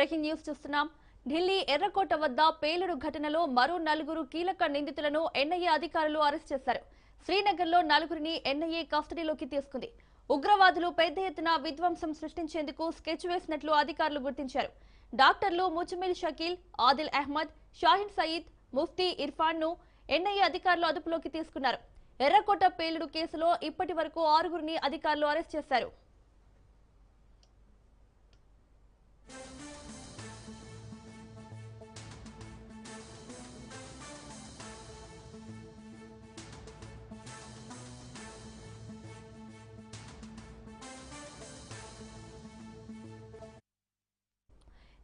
Breaking news చూస్తున్నాం. ఢిల్లీ ఎర్రకోట వద్ద పేలుడు ఘటనలో మరో నలుగురు కీలక నిందితులను ఎన్ఐఏ అధికారులు అరెస్ట్ చేశారు. శ్రీనగర్లో నలుగురిని ఎన్ఐఏ కస్టడీలోకి తీసుకుంది. ఉగ్రవాదులు పెద్ద ఎత్తున విధ్వంసం సృష్టించేందుకు స్కెచ్ వేసినట్లు అధికారులు గుర్తించారు. డాక్టర్లు ముజమిల్ షకీల్ ఆదిల్ అహ్మద్ షాహిన్ సయీద్ ముఫ్తీ ఇర్ఫాన్ను ఎన్ఐఏ అధికారులు అదుపులోకి తీసుకున్నారు. ఎర్రకోట పేలుడు కేసులో ఇప్పటి వరకు ఆరుగురిని అధికారులు అరెస్ట్ చేశారు.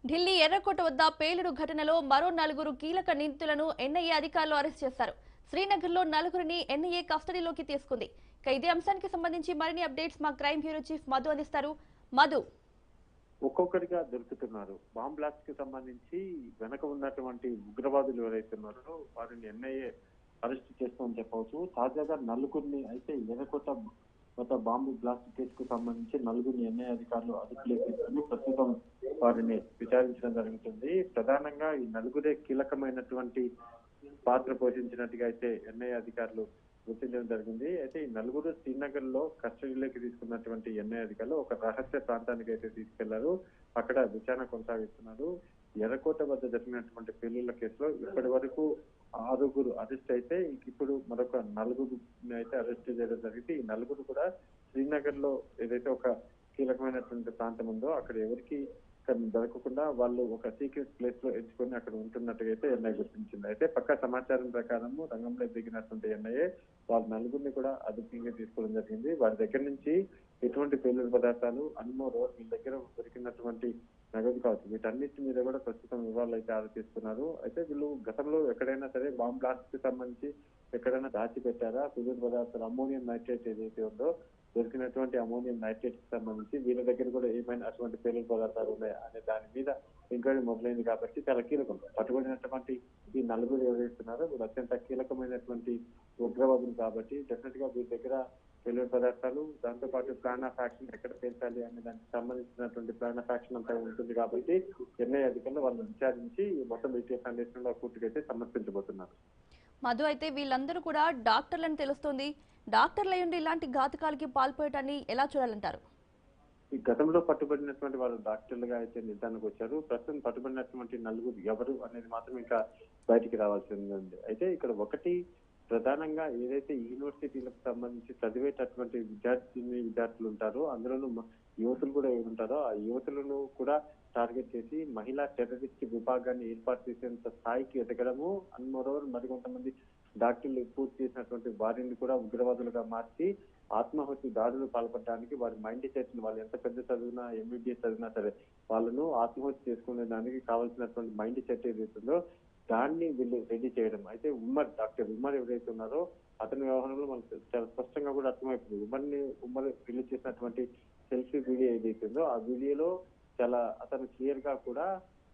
ఢిల్లీ ఎర్రకోట వద్ద పేలుడు ఘటనలో మరో నలుగురు కీలక నిందితులను ఎన్ఐఏ అధికారులు అరెస్ట్ చేశారు. శ్రీనగర్లో నలుగురిని ఎన్ఐఏ కస్టడీలోకి తీసుకుంది. ఇక ఇదే అంశానికి సంబంధించి మరిన్ని అప్డేట్స్ మా క్రైమ్ బ్యూరో చీఫ్ మధు అందిస్తారు. మధు. ఒక్కొక్కరిగా దొరుకుతున్నారు. బాంబ్ బ్లాస్ట్కి సంబంధించి వెనక ఉన్నటువంటి ఉగ్రవాదులు ఎవరైతే ఉన్నారో వారిని ఎన్ఐఏ అరెస్ట్ చేస్తామని చెప్పవచ్చు. తాజాగా నలుగురిని అయితే ఎర్రకోట గత బాంబు బ్లాస్ట్ కేసుకు సంబంధించి నలుగురిని ఎన్ఐ అధికారులు అదుపులోకి తీసుకుని ప్రస్తుతం వారిని విచారించడం జరుగుతుంది. ప్రధానంగా ఈ నలుగురే కీలకమైనటువంటి పాత్ర పోషించినట్టుగా అయితే ఎన్ఐ అధికారులు గుర్తించడం జరిగింది. అయితే ఈ నలుగురు శ్రీనగర్లో కస్టడీలోకి తీసుకున్నటువంటి ఎన్ఐ అధికారులు ఒక రహస్య ప్రాంతానికి అయితే తీసుకెళ్ళారు. అక్కడ విచారణ కొనసాగిస్తున్నారు. ఎర్రకోట వద్ద జరిగినటువంటి పెళ్ళిళ్ళ కేసులో ఇప్పటి వరకు ఆరుగురు అరెస్ట్ అయితే ఇప్పుడు మరొక నలుగురు అయితే అరెస్ట్ చేయడం జరిగింది. ఈ నలుగురు కూడా శ్రీనగర్లో ఏదైతే ఒక కీలకమైనటువంటి ప్రాంతం ఉందో అక్కడ ఎవరికి దొరకకుండా వాళ్ళు ఒక సీక్రెట్ ప్లేస్లో ఎంచుకొని అక్కడ ఉంటున్నట్టుగా అయితే ఎన్ఐ గుర్తించింది. అయితే పక్క సమాచారం ప్రకారము రంగంలో దిగినటువంటి ఎన్ఐఏ వాళ్ళ నలుగురిని కూడా అదుపుగా తీసుకోవడం జరిగింది. వారి దగ్గర నుంచి ఎటువంటి పేలుడు పదార్థాలు అన్మోరో వీళ్ళ దగ్గర దొరికినటువంటి నగదు కావచ్చు. వీటన్నిటి మీద కూడా ప్రస్తుతం వివరాలు అయితే ఆలోచిస్తున్నారు. అయితే వీళ్ళు గతంలో ఎక్కడైనా సరే బాంబ్ బ్లాస్ట్కి సంబంధించి ఎక్కడైనా దాచిపెట్టారా? పేలుడు పదార్థాలు అమ్మోనియం నైట్రేట్ ఏదైతే ఉందో దొరికినటువంటి అమోనియం నైట్రేట్కి సంబంధించి వీళ్ళ దగ్గర కూడా ఏమైనా అటువంటి పేలుడు పదార్థాలు ఉన్నాయా అనే దాని మీద ఎంక్వైరీ మొదలైంది కాబట్టి చాలా కీలకం. పట్టుబడినటువంటి ఈ నలుగురు ఎవరైతున్నారో వీళ్ళు అత్యంత కీలకమైనటువంటి ఉగ్రవాదులు కాబట్టి డెఫినెట్గా వీరి దగ్గర పేలుడు పదార్థాలు దాంతో పాటు ప్లాన్ ఆఫ్ యాక్షన్ ఎక్కడ పేల్చాలి అనే దానికి సంబంధించినటువంటి ప్లాన్ ఆఫ్ యాక్షన్ అంతా ఉంటుంది కాబట్టి ఎన్ఐ అధికారులు వాళ్ళని విచారించి మొత్తం విజయ సందేశంలో పూర్తిగా సమర్పించబోతున్నారు. మధు అయితే వీళ్ళందరూ కూడా డాక్టర్లని తెలుస్తోంది. డాక్టర్లు అయ్యుండి ఇలాంటి ఘాతకాలకి పాల్పోయటాన్ని ఎలా చూడాలంటారు? ఈ గతంలో పట్టుబడినటువంటి వాళ్ళు డాక్టర్లుగా అయితే నిర్ధారణకు వచ్చారు. ప్రస్తుతం పట్టుబడినటువంటి నలుగురు ఎవరు అనేది మాత్రం ఇంకా బయటికి రావాల్సింది ఉంది అయితే ఇక్కడ ఒకటి ప్రధానంగా ఏదైతే యూనివర్సిటీలకు సంబంధించి చదివేటటువంటి విద్యార్థిని విద్యార్థులు ఉంటారో అందులోనూ యువతులు కూడా ఏముంటారో ఉంటారో ఆ యువతులను కూడా టార్గెట్ చేసి మహిళా టెర్రరిస్ట్ విభాగాన్ని ఏర్పాటు చేసేంత స్థాయికి ఎదగడము అండ్ మరోవర్ మరికొంతమంది డాక్టర్లు పూర్తి చేసినటువంటి వారిని కూడా ఉగ్రవాదులుగా మార్చి ఆత్మహత్య దాడులు పాల్పడడానికి వారి మైండ్ సెట్ని వాళ్ళు ఎంత పెద్ద చదివినా ఎంబీబీఎస్ చదివినా సరే వాళ్ళను ఆత్మహత్య చేసుకునే దానికి కావాల్సినటువంటి మైండ్ సెట్ ఏదైతుందో దాన్ని వీళ్ళు రెడీ చేయడం. అయితే ఉమ్మర్ డాక్టర్ ఉమ్మర్ ఎవరైతే ఉన్నారో అతని వ్యవహారంలో మనకు చాలా స్పష్టంగా కూడా అర్థమైపోయింది. ఉమ్మర్ని ఉమ్మర్ రిలీజ్ చేసినటువంటి సెల్ఫీ వీడియో ఏదైతుందో ఆ వీడియోలో చాలా అతను క్లియర్గా కూడా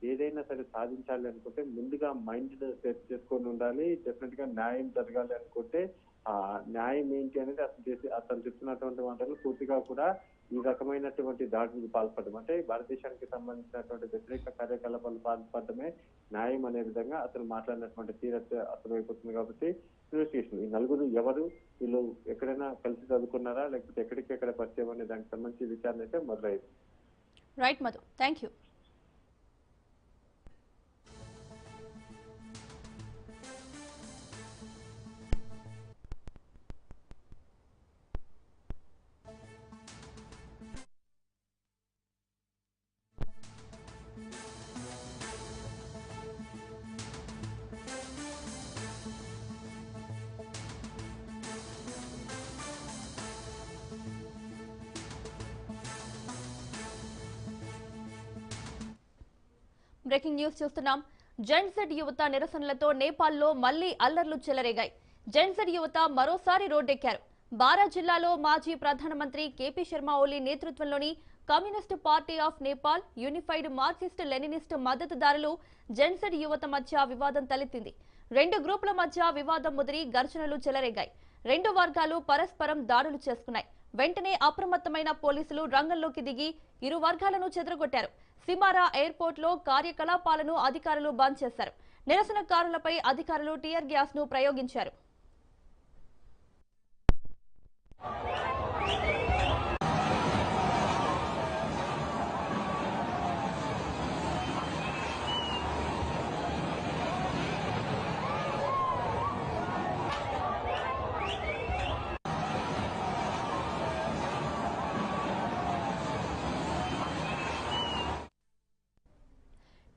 ఏదైనా సరే సాధించాలి అనుకుంటే ముందుగా మైండ్ సెట్ చేసుకొని ఉండాలి. డెఫినెట్గా న్యాయం జరగాలి అనుకుంటే ఆ న్యాయం ఏంటి అనేది అతను చేసి అతను చెప్తున్నటువంటి మాటలు పూర్తిగా కూడా ఈ రకమైనటువంటి దాడులకు పాల్పడడం అంటే భారతదేశానికి సంబంధించినటువంటి వ్యతిరేక కార్యకలాపాలు పాల్పడమే న్యాయం అనే విధంగా అతను మాట్లాడినటువంటి తీరత అర్థమైపోతుంది కాబట్టి ఇన్వెస్టిగేషన్ ఈ నలుగురు ఎవరు? వీళ్ళు ఎక్కడైనా కలిసి చదువుకున్నారా? లేకపోతే ఎక్కడికి ఎక్కడ పరిచయం అనే దానికి సంబంధించి విచారణ అయితే మొదలైంది. Right Madhu thank you breaking news చూస్తున్నాం. జెన్సెడ్ యువత నిరసనలతో నేపాల్లో మళ్ళీ అల్లర్లు చెలరేగాయి. జెన్సెడ్ యువత మరోసారి రోడ్డెక్కారు. బారా జిల్లాలో మాజీ ప్రధానమంత్రి కేపీ శర్మ ఓలీ నేతృత్వంలోని communist party of Nepal unified Marxist Leninist మద్దతుదారులు జెన్సెడ్ యువత మధ్య వివాదం తలెత్తింది. రెండు గ్రూపుల మధ్య వివాదం ముదిరి ఘర్షణలు చెలరేగాయి. రెండు వర్గాలు పరస్పరం దాడులు చేసుకున్నాయి. వెంటనే అప్రమత్తమైన పోలీసులు రంగంలోకి దిగి ఇరు వర్గాలను చెదరగొట్టారు. సిమారా ఎయిర్పోర్ట్లో కార్యకలాపాలను అధికారులు బంద్ చేశారు. నిరసనకారులపై అధికారులు టీయర్ గ్యాస్ను ప్రయోగించారు.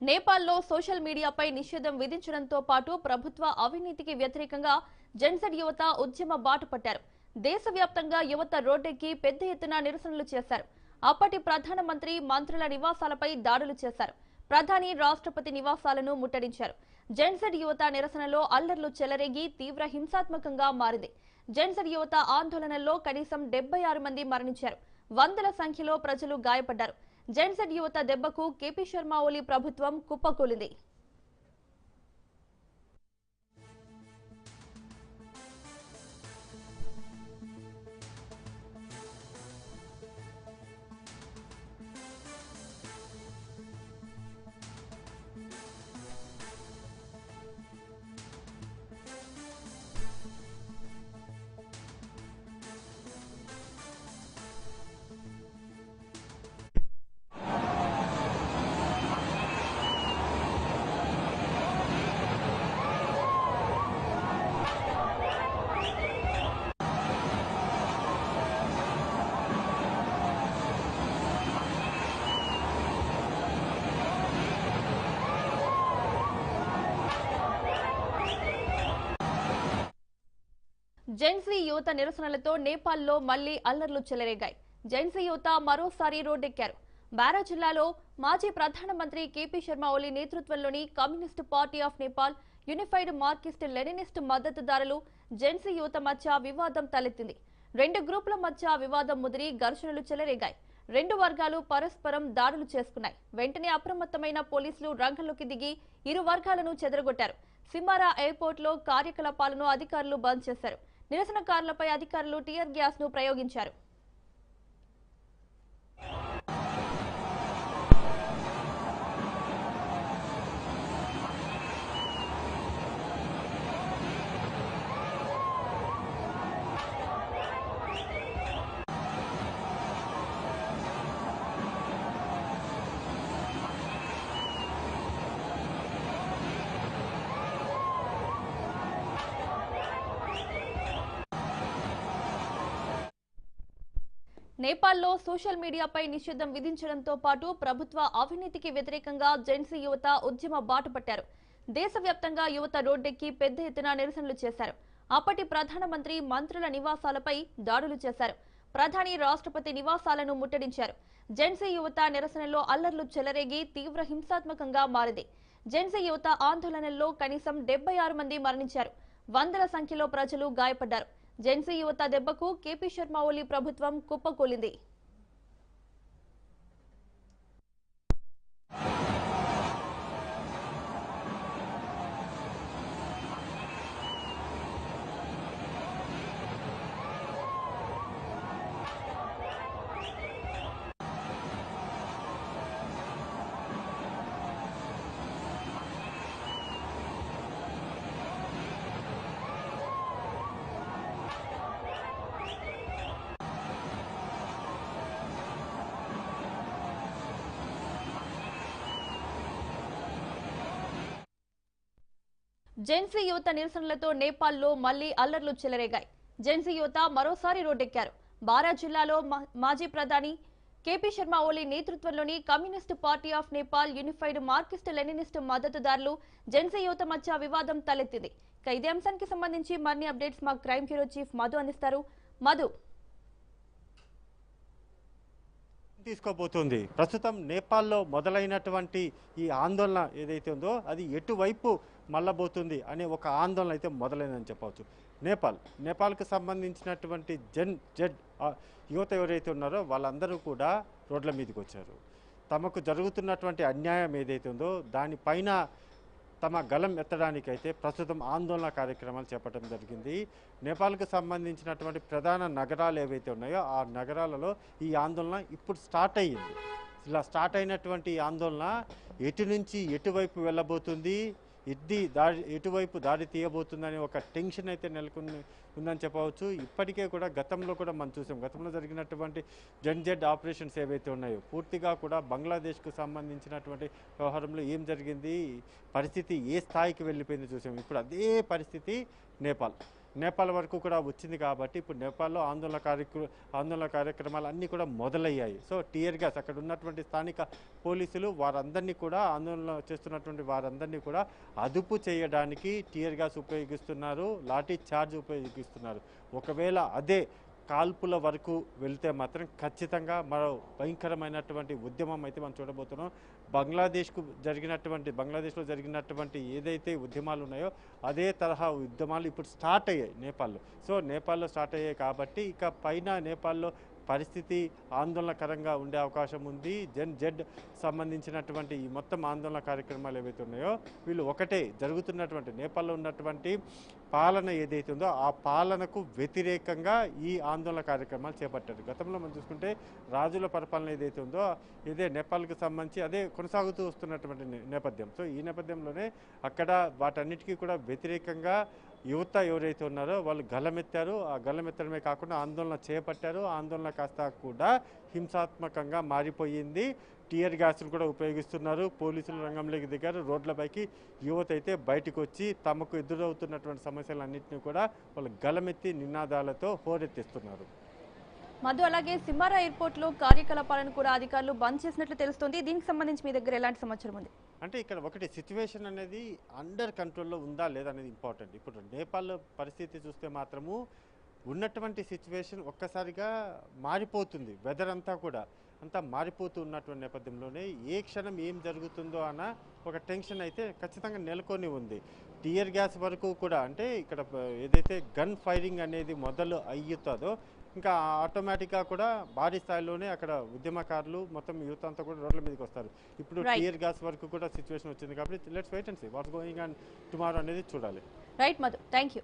నేపాల్లో సోషల్ మీడియాపై నిషేధం విధించడంతో పాటు ప్రభుత్వ అవినీతికి వ్యతిరేకంగా జన్సెడ్ యువత ఉద్యమ బాట పట్టారు. దేశవ్యాప్తంగా యువత రోడ్డెక్కి పెద్ద ఎత్తున నిరసనలు చేశారు. అప్పటి ప్రధానమంత్రి మంత్రుల నివాసాలపై దాడులు చేశారు. ప్రధాని రాష్ట్రపతి నివాసాలను ముట్టడించారు. జెన్సెడ్ యువత నిరసనలో అల్లర్లు చెలరేగి తీవ్ర హింసాత్మకంగా మారింది. జెన్సెడ్ యువత ఆందోళనలో కనీసం డెబ్బై ఆరు మంది మరణించారు. వందల సంఖ్యలో ప్రజలు గాయపడ్డారు. జెన్సెడ్ యువత దెబ్బకు కేపీ శర్మ ఓలీ ప్రభుత్వం కుప్పకూలింది. జెన్సీ యువత నిరసనలతో నేపాల్లో మళ్ళీ అల్లర్లు చెలరేగాయి. జెన్సీ యువత మరోసారి రోడ్డెక్కారు. బారా జిల్లాలో మాజీ ప్రధానమంత్రి కేపీ శర్మ ఓలీ నేతృత్వంలోని communist party of Nepal unified Marxist Leninist మద్దతుదారులు జెన్సీ యువత మధ్య వివాదం తలెత్తింది. రెండు గ్రూపుల మధ్య వివాదం ముదిరి ఘర్షణలు చెలరేగాయి. రెండు వర్గాలు పరస్పరం దాడులు చేసుకున్నాయి. వెంటనే అప్రమత్తమైన పోలీసులు రంగంలోకి దిగి ఇరు వర్గాలను చెదరగొట్టారు. సిమారా ఎయిర్పోర్ట్లో కార్యకలాపాలను అధికారులు బంద్ చేశారు. నిరసనకారులపై అధికారులు టీయర్ గ్యాస్ను ప్రయోగించారు. నేపాల్లో సోషల్ మీడియాపై నిషేధం విధించడంతో పాటు ప్రభుత్వ అవినీతికి వ్యతిరేకంగా జెన్సీ యువత ఉద్యమ బాట పట్టారు. దేశవ్యాప్తంగా యువత రోడ్డెక్కి పెద్ద ఎత్తున నిరసనలు చేశారు. అప్పటి ప్రధానమంత్రి మంత్రుల నివాసాలపై దాడులు చేశారు. ప్రధాని రాష్ట్రపతి నివాసాలను ముట్టడించారు. జెన్సీ యువత నిరసనలో అల్లర్లు చెలరేగి తీవ్ర హింసాత్మకంగా మారింది. జెన్సీ యువత ఆందోళనల్లో కనీసం డెబ్బై ఆరు మంది మరణించారు. వందల సంఖ్యలో ప్రజలు గాయపడ్డారు. జెన్సీ యువత దెబ్బకు కేపీ శర్మ ఓలీ ప్రభుత్వం కుప్పకూలింది. జెన్సీ యువత నిరసనలతో నేపాల్లో మళ్ళీ అల్లర్లు చెలరేగాయి. జెన్సీ యువత మరోసారి రోడ్డెక్కారు. బారా జిల్లాలో మా- మాజీ ప్రధాని కేపీ శర్మ ఓలీ నేతృత్వంలోని communist party of Nepal unified Marxist Leninist మద్దతుదారులు జెన్సీ యువత మధ్య వివాదం తలెత్తింది. ఇక ఇదే అంశానికి సంబంధించి మరిన్ని అప్డేట్స్ మా క్రైమ్ బ్యూరో చీఫ్ మధు అందిస్తారు. మధు. తీసుకోబోతుంది. ప్రస్తుతం నేపాల్లో మొదలైనటువంటి ఈ ఆందోళన ఏదైతే ఉందో అది ఎటువైపు మళ్ళబోతుంది అనే ఒక ఆందోళన అయితే మొదలైందని చెప్పవచ్చు. నేపాల్ నేపాల్కి సంబంధించినటువంటి జెన్ జెడ్ యువత ఎవరైతే ఉన్నారో వాళ్ళందరూ కూడా రోడ్ల మీదకి వచ్చారు. తమకు జరుగుతున్నటువంటి అన్యాయం ఏదైతే ఉందో దానిపైన తమ గలం ఎత్తడానికైతే ప్రస్తుతం ఆందోళన కార్యక్రమాలు చేపట్టడం జరిగింది. నేపాల్కు సంబంధించినటువంటి ప్రధాన నగరాలు ఏవైతే ఉన్నాయో ఆ నగరాలలో ఈ ఆందోళన ఇప్పుడు స్టార్ట్ అయ్యింది. ఇలా స్టార్ట్ అయినటువంటి ఆందోళన ఎటు నుంచి ఎటువైపు వెళ్ళబోతుంది ఎడ్డి దాడి ఎటువైపు దాడి తీయబోతుందని ఒక టెన్షన్ అయితే నెలకొని ఉందని చెప్పవచ్చు. ఇప్పటికే కూడా గతంలో కూడా మనం చూసాం. గతంలో జరిగినటువంటి జన్ జెడ్ ఆపరేషన్స్ ఏవైతే ఉన్నాయో పూర్తిగా కూడా బంగ్లాదేశ్కు సంబంధించినటువంటి వ్యవహారంలో ఏం జరిగింది? పరిస్థితి ఏ స్థాయికి వెళ్ళిపోయింది చూసాం. ఇప్పుడు అదే పరిస్థితి నేపాల్. నేపాల్ వరకు కూడా వచ్చింది కాబట్టి ఇప్పుడు నేపాల్లో ఆందోళన కార్యక్ర ఆందోళన కార్యక్రమాలు అన్నీ కూడా మొదలయ్యాయి. సో టీయర్ గ్యాస్ అక్కడ ఉన్నటువంటి స్థానిక పోలీసులు వారందరినీ కూడా ఆందోళన చేస్తున్నటువంటి వారందరినీ కూడా అదుపు చేయడానికి టీయర్ గ్యాస్ ఉపయోగిస్తున్నారు లాఠీ చార్జ్ ఉపయోగిస్తున్నారు. ఒకవేళ అదే కాల్పుల వరకు వెళ్తే మాత్రం ఖచ్చితంగా మరో భయంకరమైనటువంటి ఉద్యమం అయితే మనం చూడబోతున్నాం. బంగ్లాదేశ్కు జరిగినటువంటి బంగ్లాదేశ్లో జరిగినటువంటి ఏదైతే ఉద్యమాలు ఉన్నాయో అదే తరహా ఉద్యమాలు ఇప్పుడు స్టార్ట్ అయ్యాయి నేపాల్లో. సో నేపాల్లో స్టార్ట్ అయ్యాయి కాబట్టి ఇక పైన నేపాల్లో పరిస్థితి ఆందోళనకరంగా ఉండే అవకాశం ఉంది. జెన్ జెడ్ సంబంధించినటువంటి ఈ మొత్తం ఆందోళన కార్యక్రమాలు ఏవైతే ఉన్నాయో వీళ్ళు ఒకటే జరుగుతున్నటువంటి నేపాల్లో ఉన్నటువంటి పాలన ఏదైతే ఉందో ఆ పాలనకు వ్యతిరేకంగా ఈ ఆందోళన కార్యక్రమాలు చేపట్టారు. గతంలో మనం చూసుకుంటే రాజుల పరిపాలన ఏదైతే ఉందో ఇదే నేపాల్కి సంబంధించి అదే కొనసాగుతూ వస్తున్నటువంటి నేపథ్యం. సో ఈ నేపథ్యంలోనే అక్కడ వాటన్నిటికీ కూడా వ్యతిరేకంగా యువత ఎవరైతే ఉన్నారో వాళ్ళు గలమెత్తారు. ఆ గలమెత్తడమే కాకుండా ఆందోళన చేపట్టారు. ఆందోళన కాస్త కూడా హింసాత్మకంగా మారిపోయింది. టీయర్ గ్యాస్లు కూడా ఉపయోగిస్తున్నారు. పోలీసులు రంగంలోకి దిగారు. రోడ్లపైకి యువత అయితే బయటకు వచ్చి తమకు ఎదురవుతున్నటువంటి సమస్యలన్నింటినీ కూడా వాళ్ళు గలమెత్తి నినాదాలతో హోరెత్తిస్తున్నారు. మధు అలాగే సిమ్మారా ఎయిర్పోర్ట్లో కార్యకలాపాలను కూడా అధికారులు బంద్ చేసినట్లు తెలుస్తోంది. దీనికి సంబంధించి మీ దగ్గర ఎలాంటి సమాచారం ఉంది? అంటే ఇక్కడ ఒకటి సిచ్యువేషన్ అనేది అండర్ కంట్రోల్లో ఉందా లేదా అనేది ఇంపార్టెంట్ ఇప్పుడు నేపాల్ పరిస్థితి చూస్తే మాత్రము ఉన్నటువంటి సిచ్యువేషన్ ఒక్కసారిగా మారిపోతుంది వెదర్ అంతా కూడా. అంతా మారిపోతూ ఉన్నటువంటి నేపథ్యంలోనే ఏ క్షణం ఏం జరుగుతుందో అన్న ఒక టెన్షన్ అయితే ఖచ్చితంగా నెలకొని ఉంది. టియర్ గ్యాస్ వరకు కూడా అంటే ఇక్కడ ఏదైతే గన్ ఫైరింగ్ అనేది మొదలు అయ్యుతుందో ఇంకా ఆటోమేటిక్గా కూడా భారీ స్థాయిలోనే అక్కడ ఉద్యమకారులు మొత్తం యూత్ అంతా కూడా రోడ్ల మీదకి వస్తారు. ఇప్పుడు. టియర్ గ్యాస్ వరకు కూడా సిచ్యువేషన్ వచ్చింది కాబట్టి let's wait and see what's going and tomorrow అనేది చూడాలి. Right Madhu thank you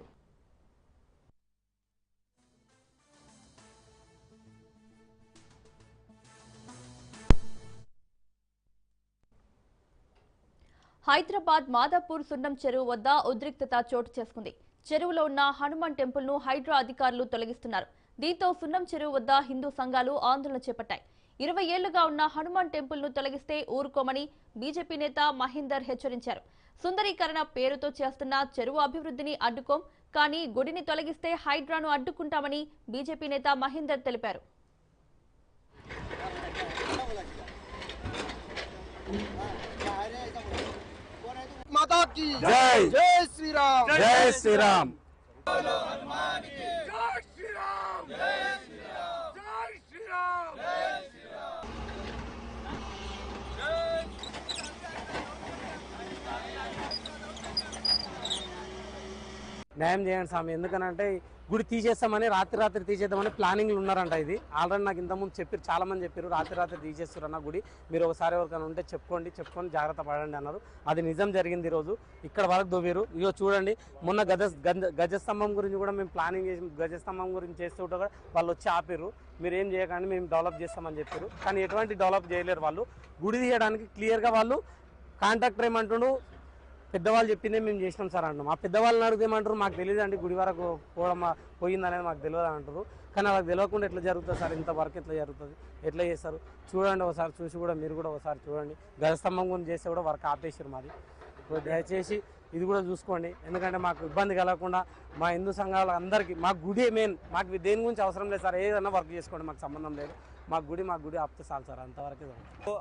Hyderabad Madhapur Sunnam Cheruvu వద్ద ఉద్రిక్తత చోటు చేసుకుంది. చెరువులో ఉన్న హనుమాన్ టెంపుల్ను హైడ్రా అధికారులు తొలగిస్తున్నారు. దీంతో సున్నం చెరువు వద్ద హిందూ సంఘాలు ఆందోళన చేపట్టాయి. ఇరవై ఏళ్ళుగా ఉన్న హనుమాన్ టెంపుల్ను తొలగిస్తే ఊరుకోమని బీజేపీ నేత మహేందర్ హెచ్చరించారు. సుందరీకరణ పేరుతో చేస్తున్న చెరువు అభివృద్ధిని అడ్డుకోం కానీ గుడిని తొలగిస్తే హైడ్రాను అడ్డుకుంటామని బీజేపీ నేత మహేందర్ తెలిపారు. జై శ్రీరామ్. జై శ్రీరామ్. న్యాయం చేయండి స్వామి. ఎందుకనంటే గుడి తీసేస్తామని రాత్రి రాత్రి తీసేద్దామని ప్లానింగ్లు ఉన్నారంట ఇది. ఆల్రెడీ నాకు ఇంతకుముందు చెప్పారు చాలా మంది చెప్పారు రాత్రి రాత్రి తీసేస్తారు అన్న గుడి. మీరు ఒకసారి ఎవరికైనా ఉంటే చెప్పుకోండి చెప్పుకొని జాగ్రత్త పడండి అన్నారు. అది నిజం జరిగింది ఈరోజు. ఇక్కడ వరకు దొవ్వారు ఇగో చూడండి మొన్న గజ గజస్తంభం గురించి కూడా మేము ప్లానింగ్ చేసి గజస్తంభం గురించి చేస్తూ కూడా వాళ్ళు వచ్చి ఆపారు మీరు ఏం చేయకండి మేము డెవలప్ చేస్తామని చెప్పారు కానీ ఎటువంటి డెవలప్ చేయలేరు వాళ్ళు. గుడి తీయడానికి క్లియర్గా వాళ్ళు కాంట్రాక్టర్ ఏమంటుండు పెద్దవాళ్ళు చెప్పిందే మేము చేసినాం సార్ అంటాం ఆ పెద్దవాళ్ళని అడిగితే ఏమంటారు? మాకు తెలియదు అండి గుడి వరకు పోవడం పోయింది అనేది మాకు తెలియదు అంటారు. కానీ వాళ్ళకి తెలియకుండా ఎట్లా జరుగుతుంది సార్? ఇంత వర్క్ ఎట్లా జరుగుతుంది? ఎట్లా చేస్తారు? చూడండి ఒకసారి చూసి కూడా మీరు కూడా ఒకసారి చూడండి. గజస్తంభం గురించి చేస్తే కూడా వర్క్ ఆపేసారు మాది. దయచేసి ఇది కూడా చూసుకోండి. ఎందుకంటే మాకు ఇబ్బంది కలగకుండా మా హిందూ సంఘాల అందరికీ మా గుడి మెయిన్ మాకు దేని గురించి అవసరం లేదు సార్. ఏదైనా వర్క్ చేసుకోండి మాకు సంబంధం లేదు. మా గుడి మా గుడి ఆపితే చాలు సార్ అంతవరకే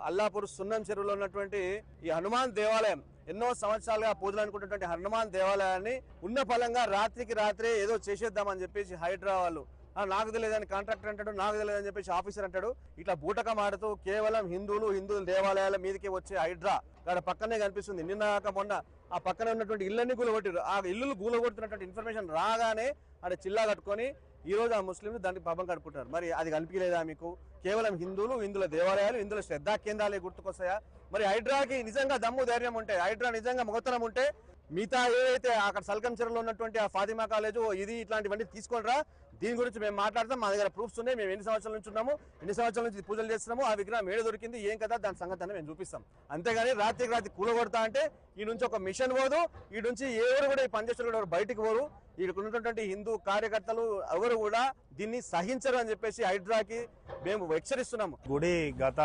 అల్లాపూర్ సున్నం చెరువులో ఉన్నటువంటి ఈ హనుమాన్ దేవాలయం ఎన్నో సంవత్సరాలుగా పూజలు అనుకున్నటువంటి హనుమాన్ దేవాలయాన్ని ఉన్న ఫలంగా రాత్రికి రాత్రే ఏదో చేసేద్దామని చెప్పేసి హైడ్రా వాళ్ళు. "ఆ, నాకు తెలియదని కాంట్రాక్టర్ అంటాడు నాకు తెలియదని చెప్పేసి ఆఫీసర్ అంటాడు. ఇట్లా బూటకం ఆడుతూ కేవలం హిందువులు హిందువుల దేవాలయాల మీదకి వచ్చే హైడ్రా అక్కడ పక్కనే కనిపిస్తుంది. నిన్న కాక మొన్న ఆ పక్కనే ఉన్నటువంటి ఇళ్ళన్ని కూలగొట్టారు ఆ ఇల్లులు కూలగొడుతున్నటువంటి ఇన్ఫర్మేషన్ రాగానే ఆడ చిల్లా కట్టుకొని ఈ రోజు ఆ ముస్లింలు దానికి పాపం కడుపుకుంటారు మరి అది కనిపించలేదా మీకు? కేవలం హిందువులు హిందుల దేవాలయాలు హిందుల శ్రద్ధా కేంద్రాలే గుర్తుకొస్తాయా? మరి హైడ్రాకి నిజంగా దమ్ము ధైర్యం ఉంటే హైడ్రా నిజంగా మొగతనం ఉంటే మిగతా ఏదైతే అక్కడ సల్కం ఉన్నటువంటి ఆ ఫాతిమా కాలేజు ఇది ఇట్లాంటివన్నీ తీసుకోనరా దీని గురించి మేము మాట్లాడతాం. మా దగ్గర ప్రూఫ్స్ ఉన్నాయి. మేము ఎన్ని సంవత్సరాల నుంచి ఉన్నాము ఎన్ని సంవత్సరాల నుంచి పూజలు చేస్తున్నాము ఆ విగ్రహం ఏడు దొరికింది ఏం కదా దాని సంగతి మేము చూపిస్తాం. అంతేగాని రాత్రికి రాత్రి కూలగొడతా అంటే ఈ నుంచి ఒక మిషన్ పోదు. ఈ నుంచి ఎవరు కూడా ఈ పనిచేస్తున్న కూడా బయటికి పోరు. ఇక్కడ ఉన్నటువంటి హిందూ కార్యకర్తలు ఎవరు కూడా దీన్ని సహించరు అని చెప్పేసి హైడ్రాకి మేము హెచ్చరిస్తున్నాము. గుడి గత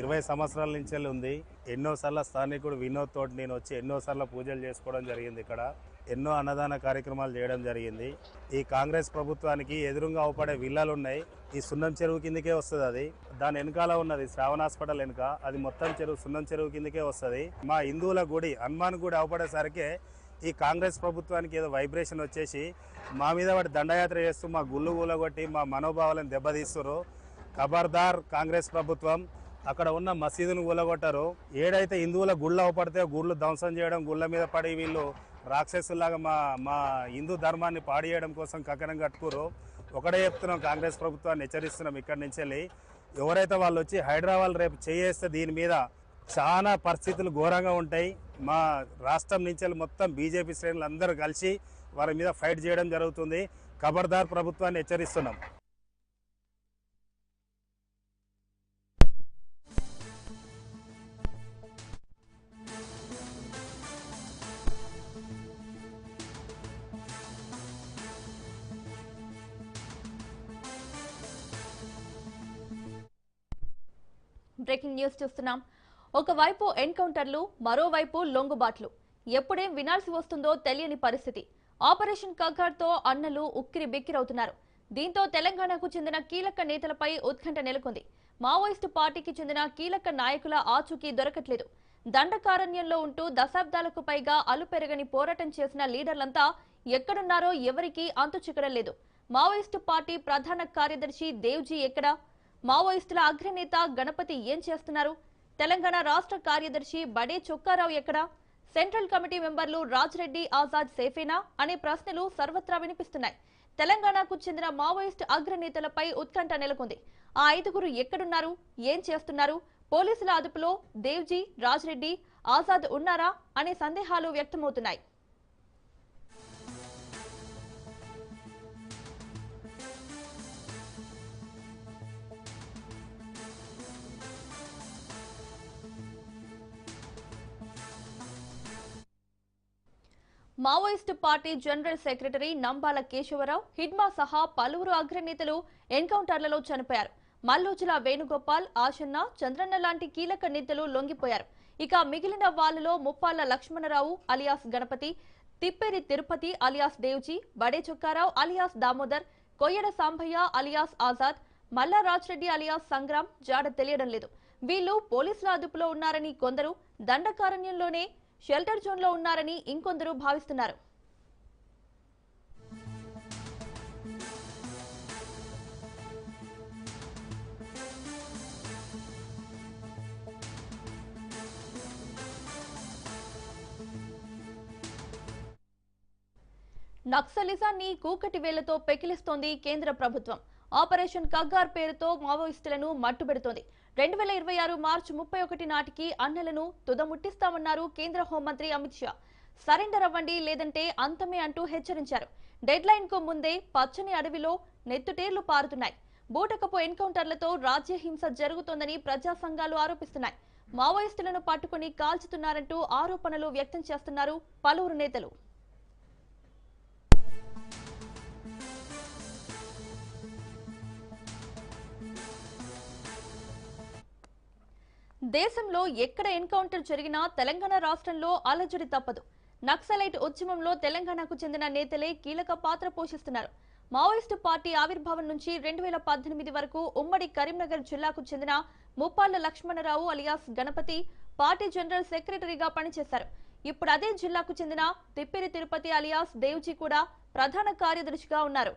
ఇరవై సంవత్సరాల నుంచి ఉంది. ఎన్నోసార్లు స్థానికుడు వినోద్ తోటి నేను వచ్చి ఎన్నోసార్లు పూజలు చేసుకోవడం జరిగింది ఇక్కడ. ఎన్నో అన్నదాన కార్యక్రమాలు చేయడం జరిగింది. ఈ కాంగ్రెస్ ప్రభుత్వానికి ఎదురుగా అవపడే విల్లాలు ఉన్నాయి ఈ సున్నం చెరువు కిందకే వస్తుంది అది. దాని వెనకాల ఉన్నది శ్రావణ హాస్పిటల్ వెనుక. అది మొత్తం చెరువు సున్నం చెరువు కిందకే వస్తుంది. మా హిందువుల గుడి హనుమాన్ గుడి అవపడేసరికి ఈ కాంగ్రెస్ ప్రభుత్వానికి ఏదో వైబ్రేషన్ వచ్చేసి మా మీద వాటి దండయాత్ర చేస్తూ మా గుళ్ళు కూలగొట్టి మా మనోభావాలను దెబ్బతీస్తున్నారు ఖబర్దార్ కాంగ్రెస్ ప్రభుత్వం అక్కడ ఉన్న మసీదును కూలగొట్టారు. ఏడైతే హిందువుల గుళ్ళు అవపడితే గుళ్ళు ధ్వంసం చేయడం గుళ్ళ మీద పడి వీళ్ళు రాక్షసుల్లాగా మా మా హిందూ ధర్మాన్ని పాడియడం కోసం కకరం కట్టుకురు ఒకటే చెప్తున్నాం కాంగ్రెస్ ప్రభుత్వాన్ని హెచ్చరిస్తున్నాం ఇక్కడి నుంచి వెళ్ళి. ఎవరైతే వాళ్ళు వచ్చి హైదరాబాద్ రేపు చేయేస్తే దీని మీద చాలా పరిస్థితులు ఘోరంగా ఉంటాయి. మా రాష్ట్రం నుంచి వెళ్ళి మొత్తం బీజేపీ శ్రేణులు అందరూ కలిసి వారి మీద ఫైట్ చేయడం జరుగుతుంది. ఖబర్దార్ ప్రభుత్వాన్ని హెచ్చరిస్తున్నాం. బ్రేకింగ్ న్యూస్ చూస్తున్నాం. ఒకవైపు ఎన్కౌంటర్లు మరోవైపు లొంగుబాట్లు. ఎప్పుడేం వినాల్సి వస్తుందో తెలియని పరిస్థితి. ఆపరేషన్ కగార్తో అన్నలు ఉక్కిరి బిక్కిరవుతున్నారు. దీంతో తెలంగాణకు చెందిన కీలక నేతలపై ఉత్కంఠ నెలకొంది. మావోయిస్టు పార్టీకి చెందిన కీలక నాయకుల ఆచూకీ దొరకట్లేదు. దండకారణ్యంలో ఉంటూ దశాబ్దాలకు పైగా అలుపెరగని పోరాటం చేసిన లీడర్లంతా ఎక్కడున్నారో ఎవరికీ అంతు చిక్కడం లేదు. మావోయిస్టు పార్టీ ప్రధాన కార్యదర్శి దేవ్జీ ఎక్కడా? మావోయిస్టుల అగ్రనేత గణపతి ఏం చేస్తున్నారు? తెలంగాణ రాష్ట్ర కార్యదర్శి బడే చొక్కారావు ఎక్కడా? సెంట్రల్ కమిటీ మెంబర్లు రాజ్రెడ్డి ఆజాద్ సేఫేనా? అనే ప్రశ్నలు సర్వత్రా వినిపిస్తున్నాయి. తెలంగాణకు చెందిన మావోయిస్టు అగ్రనేతలపై ఉత్కంఠ నెలకొంది. ఆ ఐదుగురు ఎక్కడున్నారు? ఏం చేస్తున్నారు? పోలీసుల అదుపులో దేవ్జీ రాజ్రెడ్డి ఆజాద్ ఉన్నారా? అనే సందేహాలు వ్యక్తమవుతున్నాయి. Maoist party general secretary Nambala Keshavarao Hidma సహా పలువురు అగ్రనేతలు ఎన్కౌంటర్లలో చనిపోయారు. మల్లోజుల వేణుగోపాల్ ఆశన్న చంద్రన్న లాంటి కీలక నేతలు లొంగిపోయారు. ఇక మిగిలిన వాళ్ళలో Muppalla Lakshmanarao alias Ganapathi Tipperi Tirupathi alias Devji Bade Chokkarao alias Damodar Koyyada Sambhaiah alias Azad Mallarajreddy alias Sangram జాడ తెలియడం లేదు. వీళ్ళు పోలీసుల అదుపులో ఉన్నారని కొందరు దండకారణ్యంలోనే షెల్టర్ జోన్లో ఉన్నారని ఇంకొందరు భావిస్తున్నారు. నక్సలిజాన్ని కూకటి వేళ్ళతో పెకిలిస్తోంది కేంద్ర ప్రభుత్వం. ఆపరేషన్ కగ్గార్ పేరుతో మావోయిస్టులను మట్టుబెడుతోంది. రెండు వేల ఇరవై ఆరు మార్చి ముప్పై ఒకటి నాటికి అన్నలను తుదముట్టిస్తామన్నారు కేంద్ర హోంమంత్రి అమిత్ షా. సరెండర్ అవ్వండి లేదంటే అంతమే అంటూ హెచ్చరించారు. డెడ్ లైన్కు ముందే పచ్చని అడవిలో నెత్తుటేర్లు పారుతున్నాయి. బూటకపు ఎన్కౌంటర్లతో రాజ్యహింస జరుగుతోందని ప్రజా సంఘాలు ఆరోపిస్తున్నాయి. మావోయిస్టులను పట్టుకుని కాల్చుతున్నారంటూ ఆరోపణలు వ్యక్తం చేస్తున్నారు పలువురు నేతలు. దేశంలో ఎక్కడ ఎన్కౌంటర్ జరిగినా తెలంగాణ రాష్ట్రంలో అలజడి తప్పదు. నక్సలైట్ ఉద్యమంలో తెలంగాణకు చెందిన నేతలే కీలక పాత్ర పోషిస్తున్నారు. మావోయిస్టు పార్టీ ఆవిర్భావం నుంచి రెండు వేల పద్దెనిమిది వరకు ఉమ్మడి కరీంనగర్ జిల్లాకు చెందిన Muppalla Lakshmanarao alias Ganapathi party general సెక్రటరీగా పనిచేశారు. ఇప్పుడు అదే జిల్లాకు చెందిన తిప్పిరి తిరుపతి అలియాస్ దేవ్జీ కూడా ప్రధాన కార్యదర్శిగా ఉన్నారు.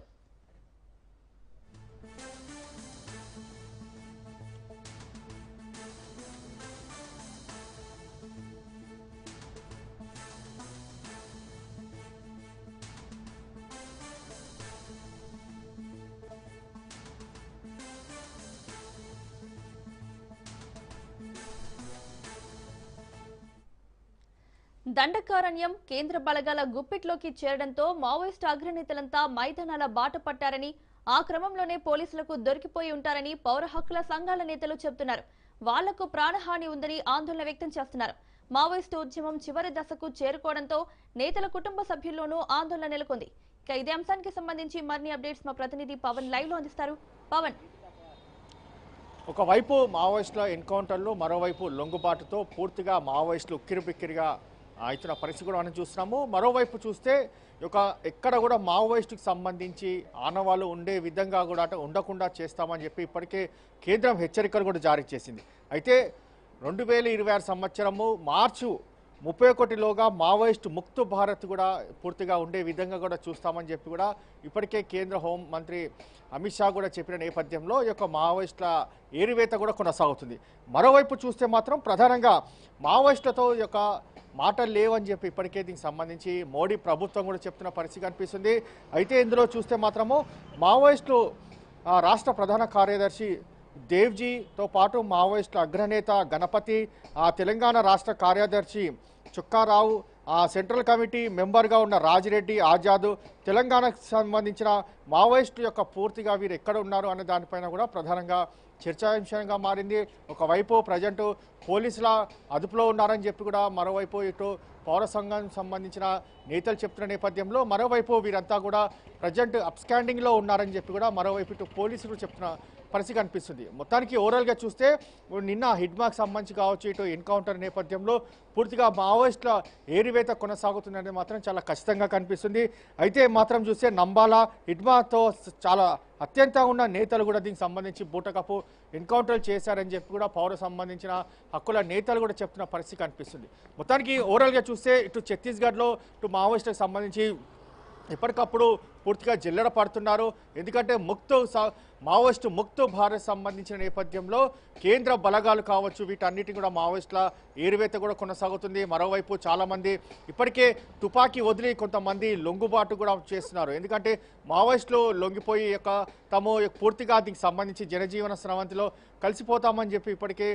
దండకారణ్యం కేంద్ర బలగాల గుప్పిట్లోకి చేరడంతో మావోయిస్టు అగ్రనేతలంతా మైదానాల బాట పట్టారని ఆ క్రమంలోనే పోలీసులకు దొరికిపోయి ఉంటారని పౌర హక్కుల సంఘాల నేతలు చెబుతున్నారు. వాళ్ళకు ప్రాణహాని ఉందని ఆందోళన వ్యక్తం చేస్తున్నారు. మావోయిస్టు ఉద్యమం చివరి దశకు చేరుకోవడంతో నేతల కుటుంబ సభ్యుల్లోనూ ఆందోళన నెలకొంది. ఇక ఇదే అంశానికి సంబంధించి మరిన్ని అప్డేట్స్ మా ప్రతినిధి పవన్ లైవ్లో అందిస్తారు. పవన్. ఒకవైపు మావోయిస్టుల ఎన్కౌంటర్లు మరోవైపు లొంగుబాటుతో పూర్తిగా మావోయిస్టులు ఉక్కిరిబిక్కిరిగా అవుతున్న పరిస్థితి కూడా మనం చూస్తున్నాము. మరోవైపు చూస్తే ఒక ఎక్కడ కూడా మావోయిస్టుకి సంబంధించి ఆనవాళ్ళు ఉండే విధంగా కూడా అంటే ఉండకుండా చేస్తామని చెప్పి ఇప్పటికే కేంద్రం హెచ్చరికలు కూడా జారీ చేసింది. అయితే రెండు వేల ఇరవై ఆరు సంవత్సరము మార్చు ముప్పై ఒకటిలోగా మావోయిస్ట్ ముక్తు భారత్ కూడా పూర్తిగా ఉండే విధంగా కూడా చూస్తామని చెప్పి కూడా ఇప్పటికే కేంద్ర హోం మంత్రి అమిత్ షా కూడా చెప్పిన నేపథ్యంలో ఈ యొక్క మావోయిస్టుల ఏరివేత కూడా కొనసాగుతుంది. మరోవైపు చూస్తే మాత్రం ప్రధానంగా మావోయిస్టులతో ఈ యొక్క మాటలు లేవని చెప్పి ఇప్పటికే దీనికి సంబంధించి మోడీ ప్రభుత్వం కూడా చెప్తున్న పరిస్థితి కనిపిస్తుంది. అయితే ఇందులో చూస్తే మాత్రము మావోయిస్టులు రాష్ట్ర ప్రధాన కార్యదర్శి దేవ్జీతో పాటు మావోయిస్టుల అగ్రనేత గణపతి ఆ తెలంగాణ రాష్ట్ర కార్యదర్శి చుక్కారావు ఆ సెంట్రల్ కమిటీ మెంబర్గా ఉన్న రాజిరెడ్డి ఆజాద్ తెలంగాణకు సంబంధించిన మావోయిస్టు యొక్క పూర్తిగా వీరు ఎక్కడ ఉన్నారు అనే దానిపైన కూడా ప్రధానంగా చర్చాంశంగా మారింది. ఒకవైపు ప్రజెంట్ పోలీసుల అదుపులో ఉన్నారని చెప్పి కూడా మరోవైపు ఇటు పౌర సంఘం సంబంధించిన నేతలు చెప్తున్న నేపథ్యంలో మరోవైపు వీరంతా కూడా ప్రజెంట్ అప్స్కాండింగ్లో ఉన్నారని చెప్పి కూడా మరోవైపు ఇటు పోలీసులు చెప్తున్న పరిస్థితి కనిపిస్తుంది. మొత్తానికి ఓవరాల్గా చూస్తే నిన్న హిడ్మాక్ సంబంధించి కావచ్చు ఇటు ఎన్కౌంటర్ నేపథ్యంలో పూర్తిగా మావోయిస్టుల ఏరివేత కొనసాగుతుందనేది మాత్రం చాలా ఖచ్చితంగా కనిపిస్తుంది. అయితే మాత్రం చూస్తే నంబాలా హిడ్మాతో చాలా అత్యంత ఉన్న నేతలు కూడా దీనికి సంబంధించి బూటకపు ఎన్కౌంటర్ చేశారని చెప్పి కూడా పౌర సంబంధించిన హక్కుల నేతలు కూడా చెప్తున్న పరిస్థితి కనిపిస్తుంది. మొత్తానికి ఓవరాల్గా చూస్తే ఇటు ఛత్తీస్గఢ్లో ఇటు మావోయిస్టులకు సంబంధించి ఎప్పటికప్పుడు పూర్తిగా జిల్లడ పడుతున్నారు. ఎందుకంటే ముక్తు మావోయిస్టు ముక్తు భారత్ సంబంధించిన నేపథ్యంలో కేంద్ర బలగాలు కావచ్చు వీటన్నిటి కూడా మావోయిస్టుల ఏరువేత కూడా కొనసాగుతుంది. మరోవైపు చాలామంది ఇప్పటికే తుపాకీ వదిలి కొంతమంది లొంగుబాటు కూడా చేస్తున్నారు. ఎందుకంటే మావోయిస్టులు లొంగిపోయి యొక్క తాము పూర్తిగా దీనికి సంబంధించి జనజీవన స్రవంతిలో కలిసిపోతామని చెప్పి ఇప్పటికే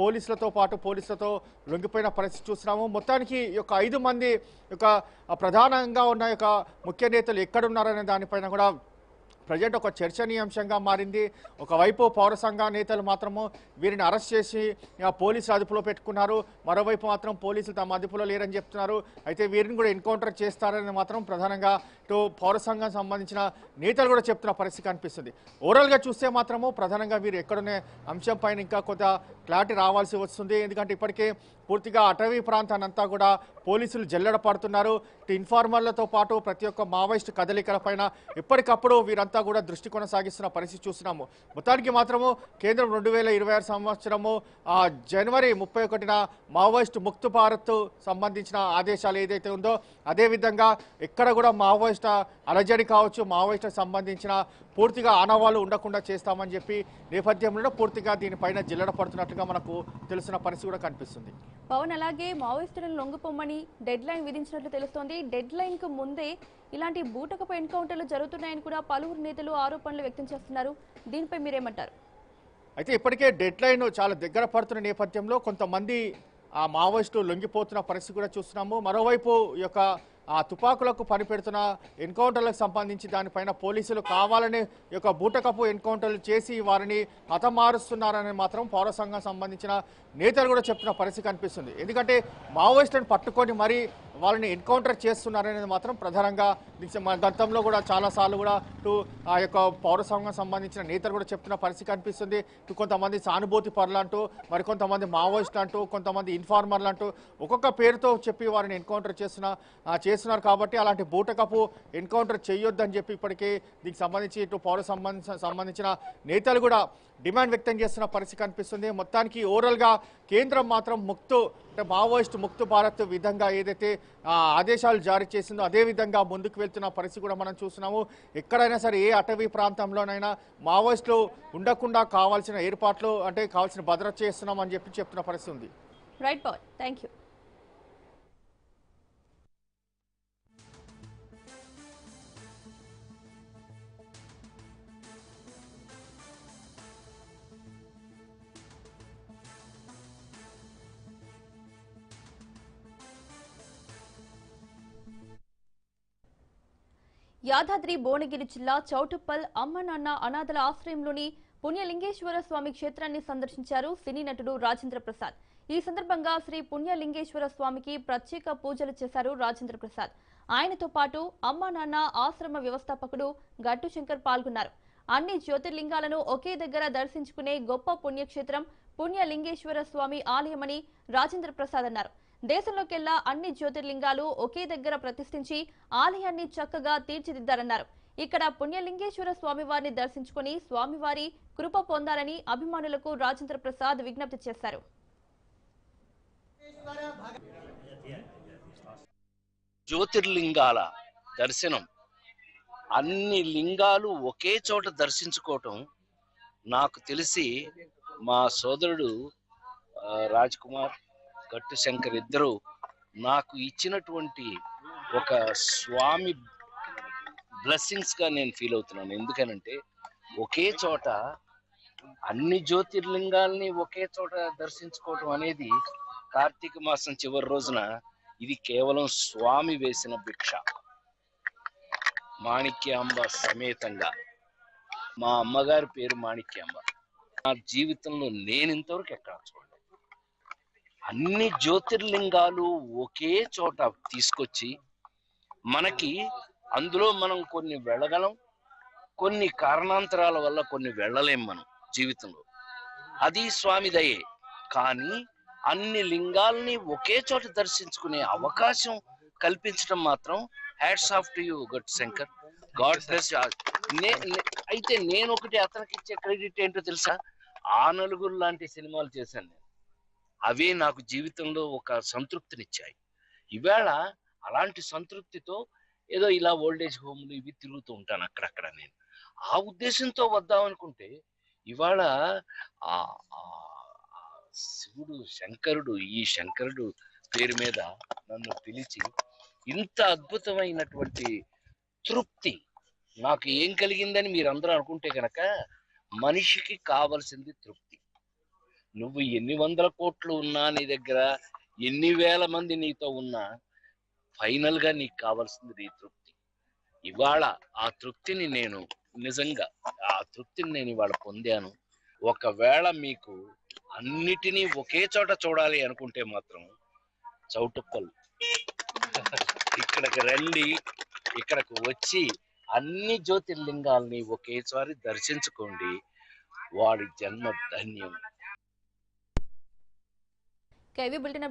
పోలీసులతో పాటు పోలీసులతో లొంగిపోయిన పరిస్థితి చూస్తున్నాము. మొత్తానికి యొక్క ఐదు మంది యొక్క ప్రధానంగా ఉన్న యొక్క ముఖ్య నేతలు ఎక్కడ ఉన్నారనే దానిపైన కూడా ప్రజెంట్ ఒక చర్చనీయాంశంగా మారింది. ఒకవైపు పౌర సంఘ నేతలు మాత్రము వీరిని అరెస్ట్ చేసి పోలీసులు అదుపులో పెట్టుకున్నారు. మరోవైపు మాత్రం పోలీసులు తమ అదుపులో లేరని చెప్తున్నారు. అయితే వీరిని కూడా ఎన్కౌంటర్ చేస్తారని మాత్రం ప్రధానంగా ఇటు పౌర సంఘం సంబంధించిన నేతలు కూడా చెప్తున్న పరిస్థితి కనిపిస్తుంది. ఓవరాల్గా చూస్తే మాత్రము ప్రధానంగా వీరు ఎక్కడనే అంశం పైన ఇంకా కొంత క్లారిటీ రావాల్సి వస్తుంది. ఎందుకంటే ఇప్పటికే పూర్తిగా అటవీ ప్రాంతాన్నంతా కూడా పోలీసులు జల్లెడ పడుతున్నారు. ఇన్ఫార్మర్లతో పాటు ప్రతి ఒక్క మావోయిస్ట్ కదలికల పైన ఎప్పటికప్పుడు వీరంతా కూడా దృష్టి కొనసాగిస్తున్న పరిస్థితి చూస్తున్నాము. మొత్తానికి మాత్రము కేంద్రం రెండు వేల ఇరవై ఆరు సంవత్సరము ఆ, జనవరి ముప్పై ఒకటిన మావోయిస్ట్ ముక్తు భారత్ సంబంధించిన ఆదేశాలు ఏదైతే ఉందో అదేవిధంగా ఎక్కడ కూడా మావోయిస్ట్ అలజడి కావచ్చు మావోయిస్టులకు సంబంధించిన పూర్తిగా ఆనవాళ్ళు ఉండకుండా చేస్తామని చెప్పి నేపథ్యంలో పూర్తిగా దీనిపైన జిల్లడ పడుతున్నట్టుగా మనకు తెలిసిన పరిస్థితి కూడా కనిపిస్తుంది. పవన్ అలాగే మావోయిస్టులను లొంగిపోమ్మని డెడ్ లైన్ విధించినట్లు తెలుస్తోంది. డెడ్ లైన్కు ముందే ఇలాంటి బూటకపు ఎన్కౌంటర్లు జరుగుతున్నాయని కూడా పలువురు నేతలు ఆరోపణలు వ్యక్తం చేస్తున్నారు. దీనిపై మీరేమంటారు? అయితే ఇప్పటికే డెడ్ లైన్ చాలా దగ్గర పడుతున్న నేపథ్యంలో కొంతమంది ఆ మావోయిస్టులు లొంగిపోతున్న పరిస్థితి కూడా చూస్తున్నాము. మరోవైపు ఈ యొక్క ఆ తుపాకులకు పనిపెడుతున్న ఎన్కౌంటర్లకు సంబంధించి దానిపైన పోలీసులు కావాలని యొక్క బూటకపు ఎన్కౌంటర్లు చేసి వారిని హతమారుస్తున్నారని మాత్రం పౌర సంఘం సంబంధించిన నేతలు కూడా చెప్తున్న పరిస్థితి కనిపిస్తుంది. ఎందుకంటే మావోయిస్టులను పట్టుకొని మరీ వాళ్ళని ఎన్కౌంటర్ చేస్తున్నారనేది మాత్రం ప్రధానంగా దీనికి మన గతంలో కూడా చాలాసార్లు కూడా ఇటు ఆ యొక్క పౌర సంఘం సంబంధించిన నేతలు కూడా చెప్తున్న పరిస్థితి కనిపిస్తుంది. కొంతమంది సానుభూతి పరులంటూ మరికొంతమంది మావోయిస్టులు అంటూ కొంతమంది ఇన్ఫార్మర్లు అంటూ ఒక్కొక్క పేరుతో చెప్పి వారిని ఎన్కౌంటర్ చేస్తున్న చేస్తున్నారు కాబట్టి అలాంటి బూటకపు ఎన్కౌంటర్ చేయొద్దని చెప్పి ఇప్పటికే దీనికి సంబంధించి ఇటు పౌర సంబంధించిన నేతలు కూడా డిమాండ్ వ్యక్తం చేస్తున్న పరిస్థితి కనిపిస్తుంది. మొత్తానికి ఓవరాల్గా కేంద్రం మాత్రం ముక్తు అంటే మావోయిస్ట్ ముక్తు భారత్ విధంగా ఏదైతే ఆదేశాలు జారీ చేసిందో అదే విధంగా ముందుకు వెళ్తున్న పరిస్థితి కూడా మనం చూస్తున్నాము. ఎక్కడైనా సరే ఏ అటవీ ప్రాంతంలోనైనా మావోయిస్టులు ఉండకుండా కావాల్సిన ఏర్పాట్లు అంటే కావాల్సిన భద్రత చేస్తున్నామని చెప్పి చెప్తున్న పరిస్థితి ఉంది. Right bye thank Yadadri Bhuvanagiri జిల్లా చౌటుప్పల్ అమ్మనాన్న అనాథల ఆశ్రయంలోని పుణ్యలింగేశ్వర స్వామి క్షేత్రాన్ని సందర్శించారు సినీ నటుడు రాజేంద్ర ప్రసాద్. ఈ సందర్భంగా శ్రీ పుణ్యలింగేశ్వర స్వామికి ప్రత్యేక పూజలు చేశారు రాజేంద్ర ప్రసాద్. ఆయనతో పాటు అమ్మ నాన్న ఆశ్రమ వ్యవస్థాపకుడు గట్టు శంకర్ పాల్గొన్నారు. అన్ని జ్యోతిర్లింగాలను ఒకే దగ్గర దర్శించుకునే గొప్ప పుణ్యక్షేత్రం పుణ్యలింగేశ్వర స్వామి ఆలయమని రాజేంద్ర ప్రసాద్ అన్నారు. దేశంలోకెల్లా అన్ని జ్యోతిర్లింగాలు ఒకే దగ్గర ప్రతిష్ఠించి ఆలయాన్ని చక్కగా తీర్చిదిద్దారన్నారు. ఇక్కడ పుణ్యలింగేశ్వర స్వామివారిని దర్శించుకుని స్వామివారి కృప పొందాలని అభిమానులకు రాజేంద్ర ప్రసాద్ విజ్ఞప్తి చేశారు. జ్యోతిర్లింగాల దర్శనం అన్ని లింగాలు ఒకే చోట దర్శించుకోవటం నాకు తెలిసి మా సోదరుడు రాజ్ కుమార్ గట్టు శంకర్ ఇద్దరు నాకు ఇచ్చినటువంటి ఒక స్వామి బ్లెస్సింగ్స్గా నేను ఫీల్ అవుతున్నాను. ఎందుకనంటే ఒకే చోట అన్ని జ్యోతిర్లింగాల్ని ఒకే చోట దర్శించుకోవటం అనేది కార్తీక మాసం చివరి రోజున ఇది కేవలం స్వామి వేసిన భిక్ష. మాణిక్యాంబ సమేతంగా. మా అమ్మగారి పేరు మాణిక్యాంబ. నా జీవితంలో నేను ఇంతవరకు ఎక్కడ అన్ని జ్యోతిర్లింగాలు ఒకే చోట తీసుకొచ్చి మనకి అందులో మనం కొన్ని వెళ్ళగలం కొన్ని కారణాంతరాల వల్ల కొన్ని వెళ్ళలేం మనం జీవితంలో. అది స్వామి దయే. కానీ అన్ని లింగాల్ని ఒకే చోట దర్శించుకునే అవకాశం కల్పించడం మాత్రం హ్యాట్స్ ఆఫ్ టు యూ గట్ శంకర్. గాడ్ బ్లెస్ అయితే నేను ఒకటి అతనికి ఇచ్చే క్రెడిట్ ఏంటో తెలుసా? ఆ నలుగురు లాంటి సినిమాలు చేశాను నేను. అవే నాకు జీవితంలో ఒక సంతృప్తినిచ్చాయి. ఈవేళ అలాంటి సంతృప్తితో ఏదో ఇలా ఓల్డేజ్ హోమ్లు ఇవి తిరుగుతూ ఉంటాను అక్కడక్కడ నేను. ఆ ఉద్దేశంతో వద్దాం అనుకుంటే ఇవాళ ఆ శివుడు శంకరుడు ఈ శంకరుడు పేరు మీద నన్ను పిలిచి ఇంత అద్భుతమైనటువంటి తృప్తి నాకు ఏం కలిగిందని మీరందరూ అనుకుంటే కనుక మనిషికి కావలసింది తృప్తి. నువ్వు ఎన్ని వందల కోట్లు ఉన్నా నీ దగ్గర ఎన్ని వేల మంది నీతో ఉన్నా ఫైనల్గా నీకు కావాల్సింది నీ తృప్తి. ఇవాళ ఆ తృప్తిని నేను నిజంగా ఆ తృప్తిని నేను ఇవాళ పొందాను. ఒకవేళ మీకు అన్నిటినీ ఒకే చోట చూడాలి అనుకుంటే మాత్రం చౌటుప్పలు. ఇక్కడికి రండి ఇక్కడికి వచ్చి అన్ని జ్యోతిర్లింగాల్ని ఒకేసారి దర్శించుకోండి. వాడి జన్మ ధన్యం. Okay, have you built an update?